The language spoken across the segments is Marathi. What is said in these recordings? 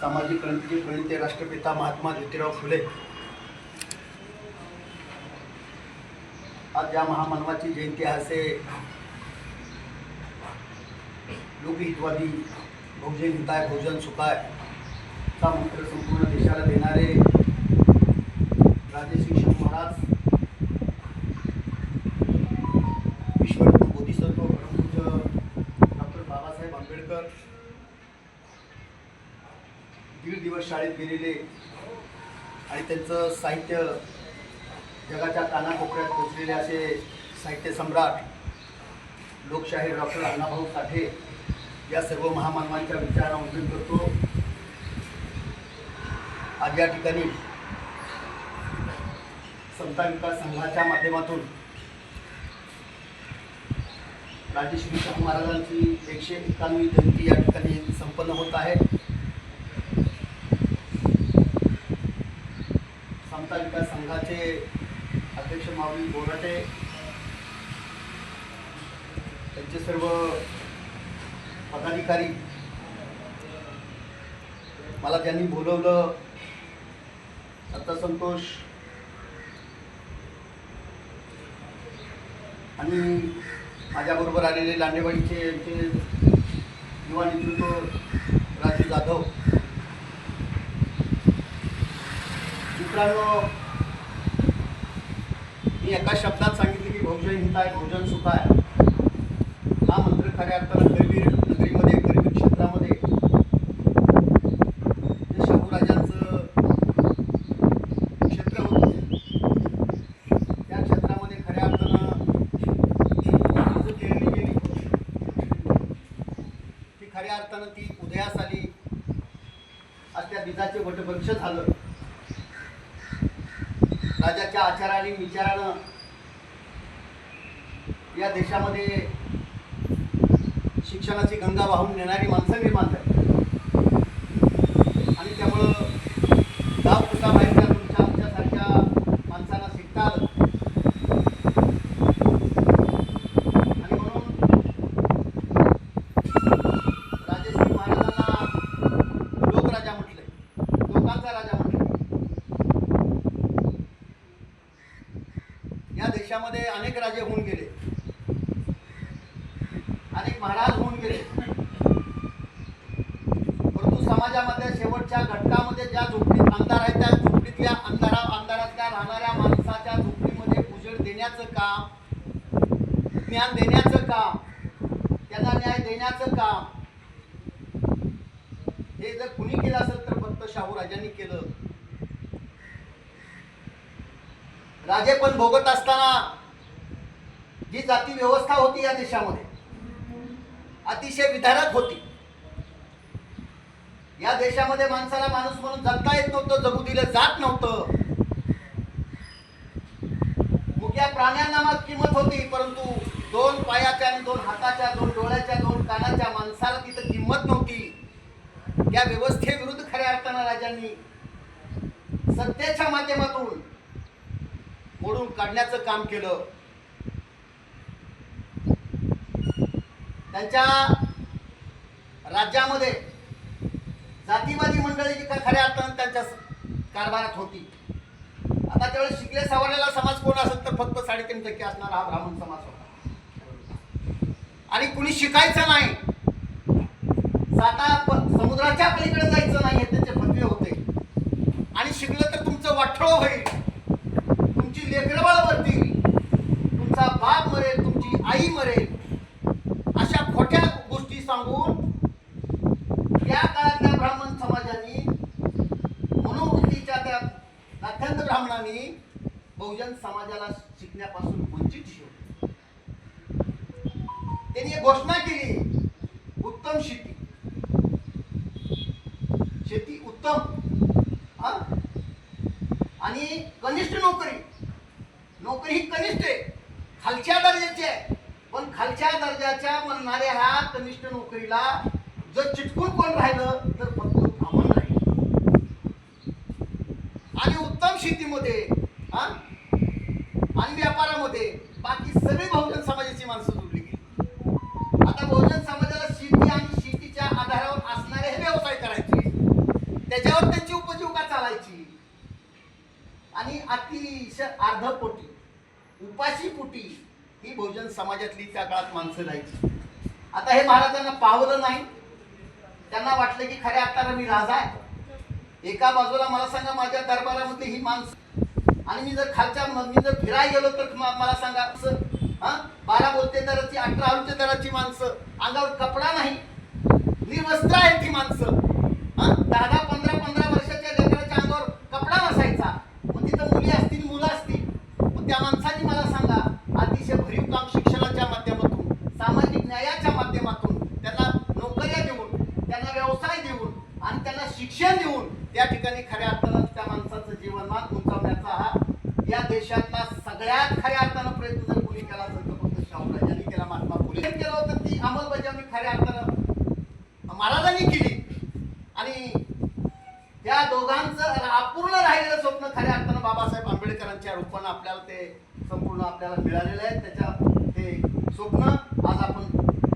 सामाजिक क्रांतीचे प्रणिते राष्ट्रपिता महात्मा ज्योतिराव फुले. आज ज्या महामानवाची जयंती आहे असे लोकहितवादी बहुजन हिताय बहुजन सुखाय चा मंत्र संपूर्ण देशाला देणारे राजेश्री शाहू महाराज विश्वरत्न बोधिसत्व प्रमुख डॉक्टर बाबासाहेब आंबेडकर दीड दिवस शाळेत गेलेले आणि त्यांचं साहित्य जगाच्या कानाकोपऱ्यात पोचलेले असे साहित्य सम्राट लोकशाहीर डॉक्टर अण्णाभाऊ साठे या सर्व महामानवांच्या विचारांना उद्योग करतो. आज या ठिकाणी समता विकास संघाच्या माध्यमातून राजेश्री शाहू महाराजांची एकशे एकावन्नवी जयंती या ठिकाणी संपन्न होत आहे. समता विकास संघाचे अध्यक्ष माऊली बोराटे त्यांचे सर्व पदाधिकारी मला ज्यांनी बोलवलं. आता संतोष आणि माझ्याबरोबर आलेले लांडेवाडीचे यांचे युवा नेतृत्व राजू जाधव मित्रांनो मी एका शब्दात सांगितले की बहुजन हिताय बहुजन सुखाय हा मंत्र खऱ्या अर्थानं करवीर नगरीमध्ये करवीर क्षेत्रामध्ये. जे शाहूराजांचं क्षेत्र होतं. त्या क्षेत्रामध्ये खऱ्या अर्थानं केली गेली. ती खऱ्या अर्थानं ती उदयास आली. आज त्या बीजाचे वटवृक्ष झालं. राजाच्या आचाराने विचारानं या देशामध्ये शिक्षणाची गंगा वाहून नेणारी माणसं निर्माण झाली आणि त्यामुळं गाव कुठला बाहेरच्या तुमच्या आमच्यासारख्या माणसांना शिकता आलं आणि म्हणून राजेश्री महाराजांना लोकराजा म्हटलंय लोकांचा राजा म्हटलंय या देशामध्ये अनेक राजे होऊन गेले. अनेक महाराज होऊन गेले. परंतु समाजामध्ये शेवटच्या घटकामध्ये ज्या झोपडीत अंधार आहेत त्या झोपडीतल्या अंधारा अंधारातल्या राहणाऱ्या माणसाच्या झोपडीमध्ये उजेड देण्याचं काम ज्ञान देण्याचं काम त्यांना न्याय देण्याचं काम हे जर कुणी केलं असेल तर फक्त शाहू राजांनी केलं. राजे पण भोगत असताना जी जाती व्यवस्था होती या देशामध्ये अतिशय विधारक होती. या देशामध्ये माणसाला माणूस म्हणून जगता येत नव्हतं जगू दिलं जात नव्हतं. मुख्या प्राण्यांना मग किंमत होती परंतु दोन पायाच्या आणि दोन हाताच्या दोन डोळ्याच्या दोन कानाच्या माणसाला तिथं किंमत नव्हती. या व्यवस्थेविरुद्ध खऱ्या अर्थानं राजांनी सत्तेच्या माध्यमातून मोडून काढण्याचं काम केलं. त्यांच्या राज्यामध्ये जातीवादी मंडळी जी का खऱ्या अर्थानं त्यांच्या कारभारात होती. आता त्यावेळेस शिकले सवरलेला समाज कोण असेल तर फक्त साडेतीन टक्के असणारा हा ब्राह्मण समाज होता. आणि कुणी शिकायचं नाही साता प- समुद्राच्या पलीकडे जायचं नाही हे त्यांचे फतवे होते. आणि शिकलं तर तुमचं वाठळ होईल तुमची लेकरं बाळ मरतील तुमचा बाप मरेल तुमची आई मरेल. अशा खोट्या गोष्टी सांगून या काळातल्या ब्राह्मण समाजाने मनोवृत्तीच्या त्या नाथ्यंत ब्राह्मणांनी बहुजन समाजाला शिकण्यापासून वंचित ठेवले. त्यांनी एक घोषणा केली उत्तम शेती. शेती उत्तम आणि कनिष्ठ नोकरी. नोकरी ही कनिष्ठ आहे. खालच्या दर्जाची आहे. पण खालच्या दर्जाच्या म्हणणाऱ्या ह्या कनिष्ठ नोकरीला जर चिटकून कोण राहिलं तर फक्त ब्राह्मण राहील. आणि उत्तम शेतीमध्ये आणि व्यापारामध्ये बाकी सगळे बहुजन समाजाची माणसं जोडली गेली. आता बहुजन समाजाला शेती आणि शेतीच्या आधारावर असणारे हे व्यवसाय करायचे. त्याच्यावर त्यांची उपजीविका चालायची. आणि अतिशय अर्धपोटी उपाशी पोटी ही बहुजन समाजातली त्या काळात माणसं राहायची आता हे महाराजांना पावलं नाही. त्यांना वाटलं की खऱ्या अर्थानं मी राजा आहे. एका बाजूला मला सांगा माझ्या दरबारामध्ये ही माणसं. आणि मी जर खालच्या मी जर फिराय गेलो तर मला सांगा असं बारा बोलते दराची अठरा हलते दराची माणसं. अंगावर कपडा नाही. निर्वस्त्र आहेत ही माणसं हा दहा दहा पंधरा पंधरा वर्षाच्या लेकराच्या अंगावर कपडा नसायचा मग तिथं मुली असतील मुलं असतील मग त्या माणसांनी मला सांगा अतिशय भरीव काम शिक्षणाच्या माध्यमातून सामाजिक न्यायाच्या माध्यमातून त्यांना नोकऱ्या देऊन त्यांना व्यवसाय देऊन आणि त्यांना शिक्षण देऊन त्या ठिकाणी खऱ्या अर्थानं त्या माणसाचं जीवनमान उंचावण्याचा हा या देशातला सगळ्यात खऱ्या अर्थानं प्रयत्न जर कोणी केला असेल तर फक्त शाहूराजांनी केला महात्मा फुले केलं होतं. ती अंमलबजावणी खऱ्या अर्थानं महाराजांनी केली. आणि त्या दोघांचं अपूर्ण राहिलेलं स्वप्न खऱ्या अर्थानं बाबासाहेब आंबेडकरांच्या रूपानं आपल्याला ते संपूर्ण आपल्याला मिळालेलं आहे. त्याच्या ते स्वप्न आज आपण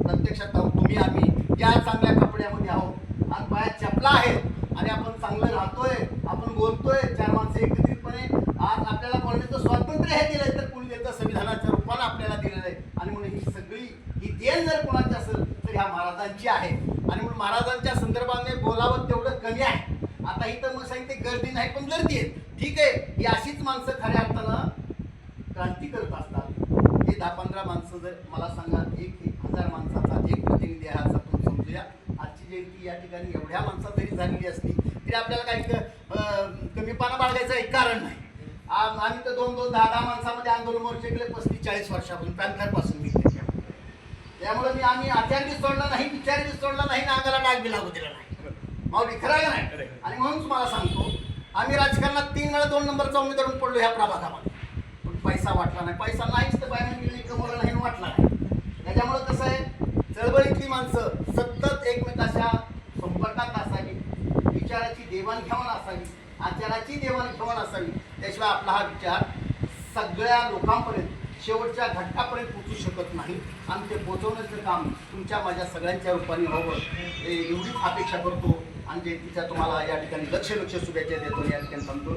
प्रत्यक्षात आहोत तुम्ही आम्ही या चांगल्या कपड्यामध्ये आहोत आज बाया चपला आहे आणि आपण चांगलं राहतोय आपण बोलतोय चार माणसं एकत्रितपणे. आज आपल्याला बोलण्याचं स्वातंत्र्य हे दिलंय तर कोणी देतं संविधानाच्या रूपानं आपल्याला दिलेलं आहे. आणि म्हणून ही सगळी ही देण जर कोणाची असेल तर ह्या महाराजांची आहे. आणि म्हणून महाराजांच्या संदर्भाने बोलावं तेवढं कमी आहे. आता इथं मग सांगते गर्दी नाही पण गर्दी आहे. ठीक आहे ही अशीच माणसं खऱ्या अर्थानं क्रांती करत असतात. हे दहा पंधरा माणसं जर मला सांगा एक एक हजार माणसाचा एक प्रतिनिधी आहे असा जयंती या ठिकाणी एवढ्या माणसात जरी झालेली असली तरी आपल्याला काही कमीपणा बाळगायचं एक कारण नाही. आम- आम्ही तर दोन दोन दहा दहा माणसामध्ये आंदोलन मोर्चे केले पस्तीस चाळीस वर्षापासून पॅन्थरपासून मी. त्यामुळे मी आम्ही आचार बी सोडला नाही विचार बी सोडला नाही नागाला डाग बी लागू दिला नाही. माऊली खरं आहे का नाही? आणि म्हणून तुम्हाला सांगतो आम्ही राजकारणात तीन वेळा दोन नंबरचा उमेदवार पडलो ह्या प्रभागामध्ये. पण पैसा वाटला नाही. पैसा नाहीच तर बाहेर मिळणे कमवलं नाही आणि वाटला नाही त्याच्यामुळं कसं आहे चळवळीतली माणसं सतत एकमेकाच्या संपर्कात असावी विचाराची देवाणघेवाण असावी आचाराची देवाणघेवाण असावी. त्याशिवाय आपला हा विचार सगळ्या लोकांपर्यंत शेवटच्या घटकापर्यंत पोचू शकत नाही. आणि ते पोचवण्याचं काम तुमच्या माझ्या सगळ्यांच्या रूपाने व्हावं. हे एवढीच अपेक्षा करतो. आणि जे तिच्या तुम्हाला या ठिकाणी लक्ष लक्ष शुभेच्छा देतो. या ठिकाणी सांगतो